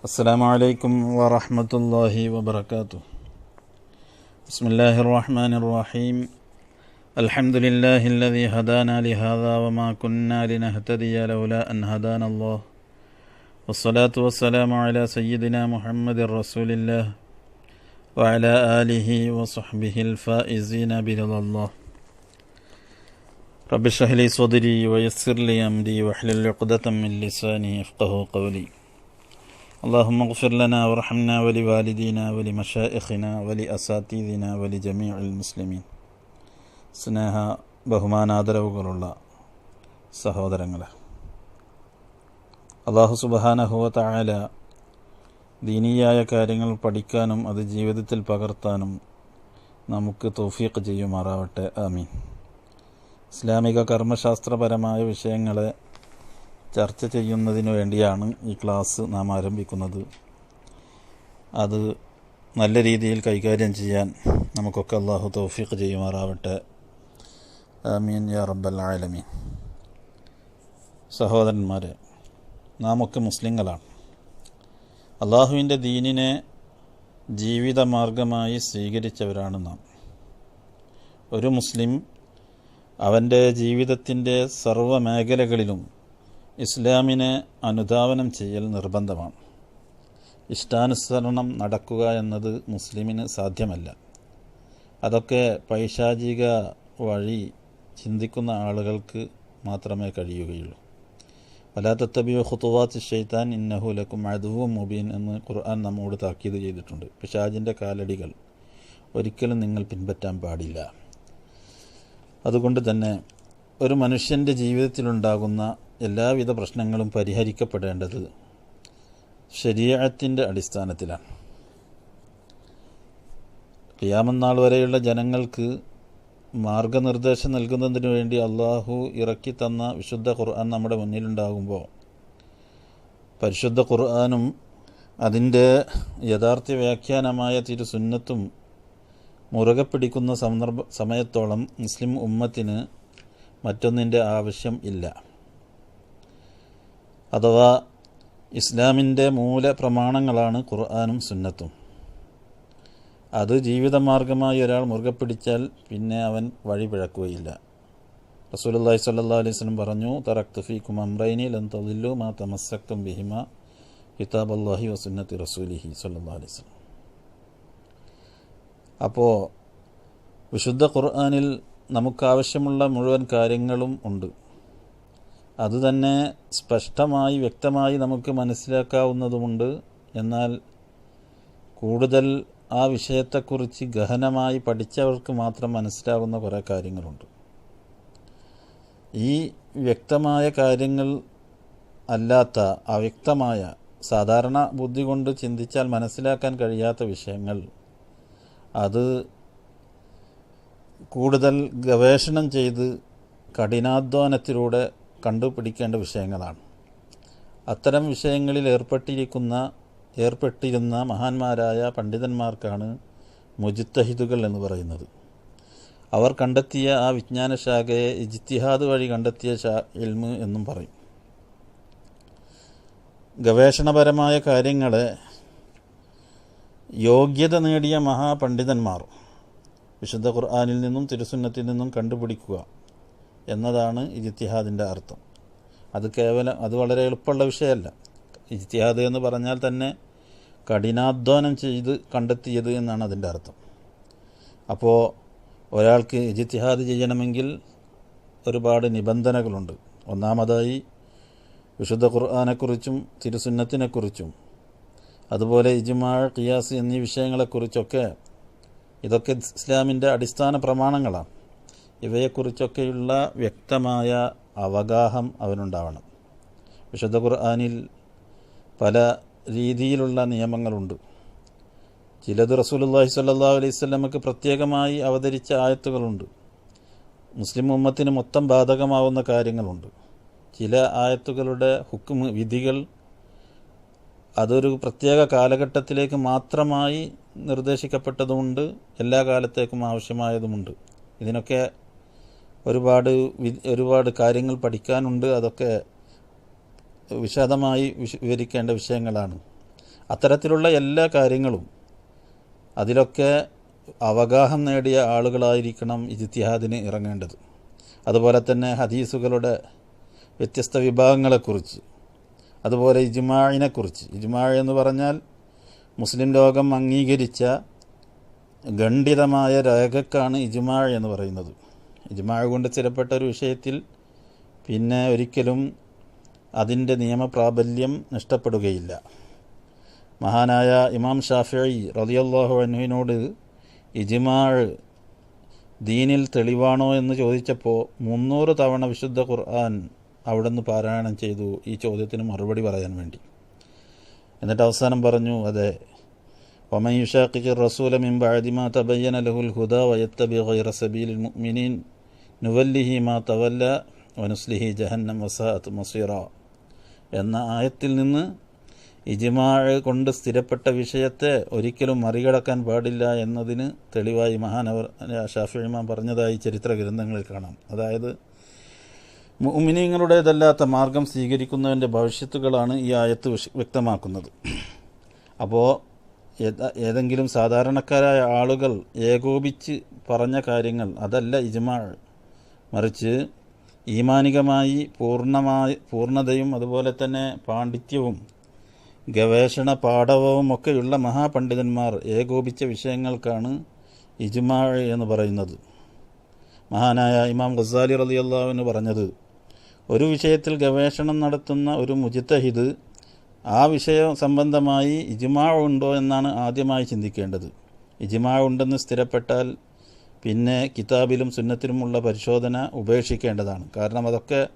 السلام عليكم ورحمة الله وبركاته. بسم الله الرحمن الرحيم. الحمد لله الذي هدانا لهذا وما كنا لنهتدي لولا أن هدانا الله. والصلاة والسلام على سيدنا محمد رسول الله وعلى آله وصحبه الفائزين برضا الله. رب اشرح لي صدري ويسر لي أمري واحلل عقدة من لساني يفقه قولي. اللهم اغفر لنا وارحمنا ولوالدينا ولمشائخنا ولأساتذنا ولجميع المسلمين സ്നേഹ ബഹുമാനാദരവുകളുള്ള സഹോദരങ്ങളെ അള്ളാഹു സുബഹാനഹുവ തായാല ദീനീയായ കാര്യങ്ങൾ പഠിക്കാനും അത് ജീവിതത്തിൽ പകർത്താനും നമുക്ക് തൗഫീഖ് ചെയ്യുമാറാവട്ടെ ആമീൻ ഇസ്ലാമിക കർമ്മശാസ്ത്രപരമായ വിഷയങ്ങളെ ചർച്ച ചെയ്യുന്നതിന് വേണ്ടിയാണ് ഈ ക്ലാസ് നാം ആരംഭിക്കുന്നത്. അത് നല്ല രീതിയിൽ കൈകാര്യം ചെയ്യാൻ നമുക്കൊക്കെ അള്ളാഹു തൗഫീഖ് ചെയ്യുമാറാവട്ടെ. ആമീൻ യാ റബ്ബൽ ആലമീൻ. സഹോദരന്മാരെ നാമൊക്കെ മുസ്ലിങ്ങളാണ്. അള്ളാഹുവിന്റെ ദീനിനെ ജീവിതമാർഗമായി സ്വീകരിച്ചവരാണ് നാം. ഒരു മുസ്ലിം അവന്റെ ജീവിതത്തിന്റെ സർവ മേഖലകളിലും ഇസ്ലാമിനെ അനുധാവനം ചെയ്യൽ നിർബന്ധമാണ്. ഇഷ്ടാനുസരണം നടക്കുക എന്നത് മുസ്ലിമിന് സാധ്യമല്ല. അതൊക്കെ പൈശാചിക വഴി ചിന്തിക്കുന്ന ആളുകൾക്ക് മാത്രമേ കഴിയുകയുള്ളൂ. വലാത്തബിയോ ഖുത്തുവാത്ത് ഷെയ്ത്താൻ ഇന്നഹുലക്കും അതുവും മുബീൻ എന്ന് ഖുർആൻ നമ്മോട് താക്കീത് ചെയ്തിട്ടുണ്ട്. പിശാജിന്റെ കാലടികൾ ഒരിക്കലും നിങ്ങൾ പിൻപറ്റാൻ പാടില്ല. അതുകൊണ്ട് തന്നെ ഒരു മനുഷ്യന്റെ ജീവിതത്തിലുണ്ടാകുന്ന എല്ലാവിധ പ്രശ്നങ്ങളും പരിഹരിക്കപ്പെടേണ്ടത് ശരീരത്തിന്റെ അടിസ്ഥാനത്തിലാണ്. ക്യാമന്നാൾ വരെയുള്ള ജനങ്ങൾക്ക് മാർഗനിർദ്ദേശം നൽകുന്നതിന് വേണ്ടി അള്ളാഹു ഇറക്കി തന്ന വിശുദ്ധ ഖുർആൻ നമ്മുടെ മുന്നിലുണ്ടാകുമ്പോൾ പരിശുദ്ധ ഖുർആാനും അതിന്റെ യഥാർത്ഥ വ്യാഖ്യാനമായ തിരുസുന്നത്തും മുറുകെ പിടിക്കുന്ന സന്ദർഭ സമയത്തോളം മുസ്ലിം ഉമ്മത്തിന് മറ്റൊന്നിന്റെ ആവശ്യം ഇല്ല. അഥവാ ഇസ്ലാമിന്റെ മൂല പ്രമാണങ്ങളാണ് ഖുർആാനും സുന്നത്തും. അത് ജീവിതമാർഗമായി ഒരാൾ മുറുകെ പിടിച്ചാൽ പിന്നെ അവൻ വഴി പിഴക്കുകയില്ല. റസൂലുല്ലാഹി സ്വല്ലാ അലൈഹി സ്വലം പറഞ്ഞു തറക്തഫീഖും അമ്രൈനി ലൻ തദില്ലു മാ തമസ്സക്തും ബിഹിമ കിതാബ് അള്ളാഹി വസുന്നത്തി റസൂലിഹി സല്ലാ അലൈഹി സ്വലം അപ്പോൾ വിശുദ്ധ ഖുർആാനിൽ നമുക്കാവശ്യമുള്ള മുഴുവൻ കാര്യങ്ങളും ഉണ്ട്. അതുതന്നെ സ്പഷ്ടമായി വ്യക്തമായി നമുക്ക് മനസ്സിലാക്കാവുന്നതുമുണ്ട്. എന്നാൽ കൂടുതൽ ആ വിഷയത്തെക്കുറിച്ച് ഗഹനമായി പഠിച്ചവർക്ക് മാത്രം മനസ്സിലാകുന്ന കുറേ കാര്യങ്ങളുണ്ട്. ഈ വ്യക്തമായ കാര്യങ്ങൾ അല്ലാത്ത അവ്യക്തമായ സാധാരണ ബുദ്ധി കൊണ്ട് ചിന്തിച്ചാൽ മനസ്സിലാക്കാൻ കഴിയാത്ത വിഷയങ്ങൾ അത് കൂടുതൽ ഗവേഷണം ചെയ്ത് കഠിനാധ്വാനത്തിലൂടെ കണ്ടുപിടിക്കേണ്ട വിഷയങ്ങളാണ്. അത്തരം വിഷയങ്ങളിൽ ഏർപ്പെട്ടിരിക്കുന്ന ഏർപ്പെട്ടിരുന്ന മഹാന്മാരായ പണ്ഡിതന്മാർക്കാണ് മുജിത്തഹിദുകൾ എന്ന് പറയുന്നത്. അവർ കണ്ടെത്തിയ ആ വിജ്ഞാനശാഖയെ ശാഖയെ ഇജിത്തിഹാദ് വഴി കണ്ടെത്തിയ ഷാ ഇൽമ് എന്നും പറയും. ഗവേഷണപരമായ കാര്യങ്ങളെ യോഗ്യത നേടിയ മഹാപണ്ഡിതന്മാർ വിശുദ്ധ ഖുർആാനിൽ നിന്നും തിരുസുന്നത്തിൽ നിന്നും കണ്ടുപിടിക്കുക. എന്നതാണ് ഇജിത്തിഹാദിന്റെ അർത്ഥം. അത് കേവലം അത് വളരെ എളുപ്പമുള്ള വിഷയമല്ല. ഇജ്തിഹാദ് എന്ന് പറഞ്ഞാൽ തന്നെ കഠിനാധ്വാനം ചെയ്ത് കണ്ടെത്തിയത് എന്നാണ് അതിന്റെ അർത്ഥം. അപ്പോൾ ഒരാൾക്ക് ഇജിത്തിഹാദ് ചെയ്യണമെങ്കിൽ ഒരുപാട് നിബന്ധനകളുണ്ട്. ഒന്നാമതായി വിശുദ്ധ ഖുർആാനെക്കുറിച്ചും തിരുസുന്നത്തിനെക്കുറിച്ചും അതുപോലെ ഇജ്മാ ഖിയാസ് എന്നീ വിഷയങ്ങളെക്കുറിച്ചൊക്കെ ഇതൊക്കെ ഇസ്ലാമിന്റെ അടിസ്ഥാന പ്രമാണങ്ങളാണ്. ഇവയെക്കുറിച്ചൊക്കെയുള്ള വ്യക്തമായ അവഗാഹം അവനുണ്ടാവണം. വിശുദ്ധ ഖുർആാനിൽ പല രീതിയിലുള്ള നിയമങ്ങളുണ്ട്. ചിലത് റസൂലുല്ലാഹി സ്വല്ലല്ലാഹു അലൈഹി സ്വലമക്ക് പ്രത്യേകമായി അവതരിച്ച ആയത്തുകളുണ്ട്. മുസ്ലിം ഉമ്മത്തിന് മൊത്തം ബാധകമാവുന്ന കാര്യങ്ങളുണ്ട്. ചില ആയത്തുകളുടെ ഹുക്കും വിധികൾ അതൊരു പ്രത്യേക കാലഘട്ടത്തിലേക്ക് മാത്രമായി നിർദ്ദേശിക്കപ്പെട്ടതുമുണ്ട് എല്ലാ കാലത്തേക്കും ആവശ്യമായതുമുണ്ട്. ഇതിനൊക്കെ ഒരുപാട് ഒരുപാട് കാര്യങ്ങൾ പഠിക്കാനുണ്ട്. അതൊക്കെ വിശദമായി വിശ- വിവരിക്കേണ്ട വിഷയങ്ങളാണ്. അത്തരത്തിലുള്ള എല്ലാ കാര്യങ്ങളും അതിലൊക്കെ അവഗാഹം നേടിയ ആളുകളായിരിക്കണം ഇജിത്തിഹാദിന് ഇറങ്ങേണ്ടത്. അതുപോലെ തന്നെ ഹദീസുകളുടെ വ്യത്യസ്ത വിഭാഗങ്ങളെക്കുറിച്ച് അതുപോലെ ഇജ്മാഴിനെക്കുറിച്ച് ഇജ്മാഴ് എന്ന് പറഞ്ഞാൽ മുസ്ലിം ലോകം അംഗീകരിച്ച ഖണ്ഡിതമായ രേഖക്കാണ് ഇജ്മാഴ് എന്ന് പറയുന്നത്. ഇജ്മാവ് കൊണ്ട് സ്ഥിരപ്പെട്ട ഒരു വിഷയത്തിൽ പിന്നെ ഒരിക്കലും അതിന്റെ നിയമപ്രാബല്യം നഷ്ടപ്പെടുകയില്ല. മഹാനായ ഇമാം ഷാഫി റതിയല്ലാഹു അനുവിനോട് ഇജ്മാഴ് ദീനിൽ തെളിവാണോ എന്ന് ചോദിച്ചപ്പോൾ മുന്നൂറ് തവണ വിശുദ്ധ ഖുർആൻ അവിടുന്ന് പാരായണം ചെയ്തു ഈ ചോദ്യത്തിന് മറുപടി പറയാൻ വേണ്ടി. എന്നിട്ട് അവസാനം പറഞ്ഞു അതെ ഒമൻ യുഷാഖിഖിർ റസൂല മിൻ ബഅദി മാ തബയ്യന ലഹുൽ ഹുദ വയത്തബി റസബീൽ സബീലിൽ മുഅ്മിനീൻ നുവല്ലിഹി മാ തവല്ല വനുസ്ലിഹി ജഹന്നം വസാഅത്ത് മസീറ എന്ന ആയത്തിൽ നിന്ന് ഇജിമാ കൊണ്ട് സ്ഥിരപ്പെട്ട വിഷയത്തെ ഒരിക്കലും മറികടക്കാൻ പാടില്ല എന്നതിന് തെളിവായി മഹാനവർ ഷാഫിമാൻ പറഞ്ഞതായി ചരിത്ര ഗ്രന്ഥങ്ങളിൽ കാണാം. അതായത് മുമിനിങ്ങളുടേതല്ലാത്ത മാർഗം സ്വീകരിക്കുന്നവന്റെ ഭവിഷ്യത്തുകളാണ് ഈ ആയത്ത് വ്യക്തമാക്കുന്നത്. അപ്പോൾ ഏതെങ്കിലും സാധാരണക്കാരായ ആളുകൾ ഏകോപിച്ച് പറഞ്ഞ കാര്യങ്ങൾ അതല്ല ഇജ്മാൾ മറിച്ച് ഈമാനികമായി പൂർണമായി പൂർണതയും അതുപോലെ തന്നെ പാണ്ഡിത്യവും ഗവേഷണ പാഠവും ഒക്കെയുള്ള മഹാപണ്ഡിതന്മാർ ഏകോപിച്ച വിഷയങ്ങൾക്കാണ് ഇജുമാ എന്ന് പറയുന്നത്. മഹാനായ ഇമാം ഗസാലി റളിയല്ലാഹുവിന് പറഞ്ഞത് ഒരു വിഷയത്തിൽ ഗവേഷണം നടത്തുന്ന ഒരു മുജിത്തഹിദ് ആ വിഷയം സംബന്ധമായി ഇജ്മാ ഉണ്ടോ എന്നാണ് ആദ്യമായി ചിന്തിക്കേണ്ടത്. ഇജ്മാ ഉണ്ടെന്ന് സ്ഥിരപ്പെട്ടാൽ പിന്നെ കിതാബിലും സുന്നത്തിലുമുള്ള പരിശോധന ഉപേക്ഷിക്കേണ്ടതാണ്. കാരണം അതൊക്കെ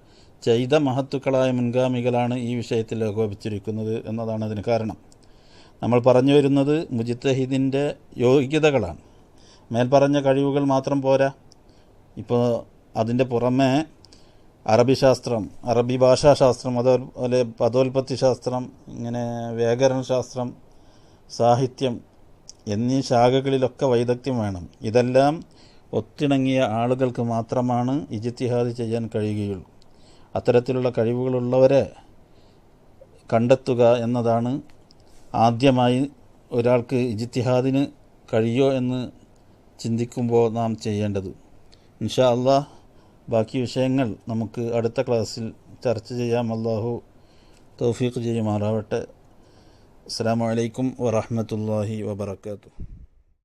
ചെയ്ത മഹത്തുക്കളായ മുൻഗാമികളാണ് ഈ വിഷയത്തിൽ ഏകോപിച്ചിരിക്കുന്നത് എന്നതാണ് അതിന് കാരണം. നമ്മൾ പറഞ്ഞു വരുന്നത് മുജിത്തഹിദിന്റെ യോഗ്യതകളാണ്. മേൽപ്പറഞ്ഞ കഴിവുകൾ മാത്രം പോരാ. ഇപ്പോൾ അതിന്റെ പുറമെ അറബി ശാസ്ത്രം അറബി ഭാഷാശാസ്ത്രം അതുപോലെ പദോൽപത്തി ശാസ്ത്രം ഇങ്ങനെ വ്യാകരണ ശാസ്ത്രം സാഹിത്യം എന്നീ ശാഖകളിലൊക്കെ വൈദഗ്ധ്യം വേണം. ഇതെല്ലാം ഒത്തിണങ്ങിയ ആളുകൾക്ക് മാത്രമാണ് ഇജിത്തിഹാദ് ചെയ്യാൻ കഴിയുകയുള്ളൂ. അത്തരത്തിലുള്ള കഴിവുകളുള്ളവരെ കണ്ടെത്തുക എന്നതാണ് ആദ്യമായി ഒരാൾക്ക് ഇജിത്തിഹാദിന് കഴിയോ എന്ന് ചിന്തിക്കുമ്പോൾ നാം ചെയ്യേണ്ടത്. ഇൻഷാ അള്ളാഹ് ബാക്കി വിഷയങ്ങൾ നമുക്ക് അടുത്ത ക്ലാസ്സിൽ ചർച്ച ചെയ്യാം. അള്ളാഹു തൗഫീഖ് ചെയ്യുമാറാവട്ടെ. അസ്സാം വലൈക്കും വറഹമത്തല്ലാഹി വബർക്കാത്തു